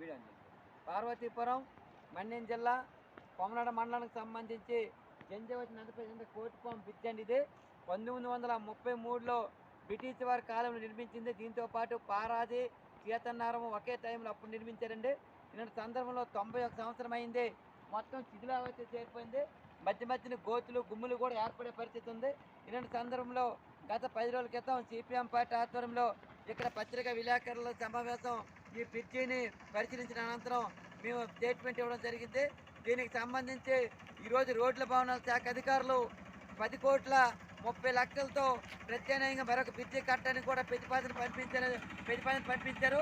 Video Parvathipuram Manyam జిల్లా కొమనాడ మండలానికి సంబంధించి జంజవతి నదిపై ఉన్న బ్రిడ్జ్ అండి ఇది. పంతొమ్మిది వందల ముప్పై మూడులో బ్రిటిష్ వారి కాలంలో నిర్మించింది. దీంతో పాటు పారాది సీతన్నారం ఒకే టైంలో అప్పుడు నిర్మించారండి. ఇలాంటి సందర్భంలో తొంభై ఒక సంవత్సరం అయింది. మొత్తం శిథిలావతి చేరిపోయింది. మధ్య మధ్యన గోతులు గుమ్ములు కూడా ఏర్పడే పరిస్థితి ఉంది. ఇలాంటి సందర్భంలో గత పది రోజుల క్రితం సిపిఎం పార్టీ ఆధ్వర్యంలో ఇక్కడ పత్రికా విలేకరుల సమావేశం ఈ పిచ్చిని పరిశీలించిన అనంతరం మేము స్టేట్మెంట్ ఇవ్వడం జరిగింది. దీనికి సంబంధించి ఈరోజు రోడ్ల భవనాల శాఖ అధికారులు పది కోట్ల ముప్పై లక్షలతో ప్రత్యామ్నాయంగా మరొక బ్రిడ్జి కట్టడానికి కూడా ప్రతిపాదన పంపించారు ప్రతిపాదన పంపించారు.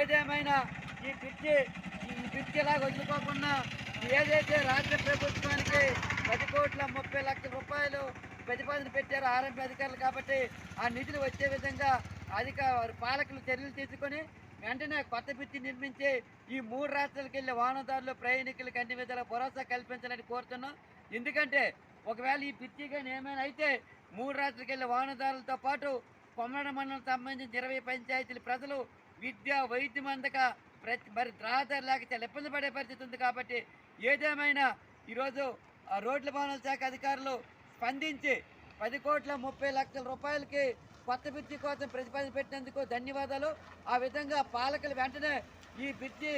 ఏదేమైనా ఈ బ్రిడ్జి ఈ బ్రిడ్జి ఇలాగ వదులుకోకుండా ఏదైతే రాష్ట్ర ప్రభుత్వానికి పది కోట్ల ముప్పై లక్షల రూపాయలు ప్రతిపాదన పెట్టారు ఆర్ఎంపీ అధికారులు కాబట్టి ఆ నిధులు వచ్చే విధంగా అధిక పాలకులు చర్యలు తీసుకొని వెంటనే కొత్త బ్రిడ్జి నిర్మించి ఈ మూడు రాష్ట్రాలకు వెళ్ళే వాహనదారులు ప్రయాణికులకు అన్ని విధాల భరోసా కల్పించాలని కోరుతున్నాం. ఎందుకంటే ఒకవేళ ఈ బ్రిడ్జి కానీ ఏమైనా అయితే మూడు రాష్ట్రాలకు వెళ్ళే వాహనదారులతో పాటు కొమ్మడ మండలం సంబంధించిన ఇరవై పంచాయతీల ప్రజలు విద్య వైద్యం అందక ప్రతి మరి రహదారి లేక చాలా ఇబ్బంది పడే పరిస్థితి ఉంది కాబట్టి ఏదేమైనా ఈరోజు ఆ రోడ్ల భవనాల శాఖ అధికారులు స్పందించి పది కోట్ల ముప్పై లక్షల రూపాయలకి కొత్త బ్రిడ్జి కోసం ప్రతిపాదన పెట్టినందుకు ధన్యవాదాలు. ఆ విధంగా పాలకులు వెంటనే ఈ బ్రిడ్జి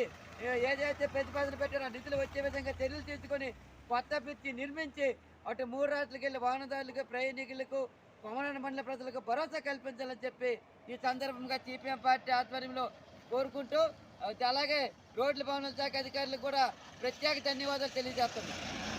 ఏదైతే ప్రతిపాదన పెట్టారో ఆ నిధులు వచ్చే విధంగా చర్యలు తీసుకొని కొత్త బ్రిడ్జి నిర్మించి అటు మూడు రాష్ట్రాలకు వెళ్ళి వాహనదారులకు ప్రయాణికులకు కొమరణ మండల ప్రజలకు భరోసా కల్పించాలని చెప్పి ఈ సందర్భంగా సిపిఎం పార్టీ ఆధ్వర్యంలో కోరుకుంటూ అలాగే రోడ్ల భవనాల శాఖ అధికారులకు కూడా ప్రత్యేక ధన్యవాదాలు తెలియజేస్తున్నాను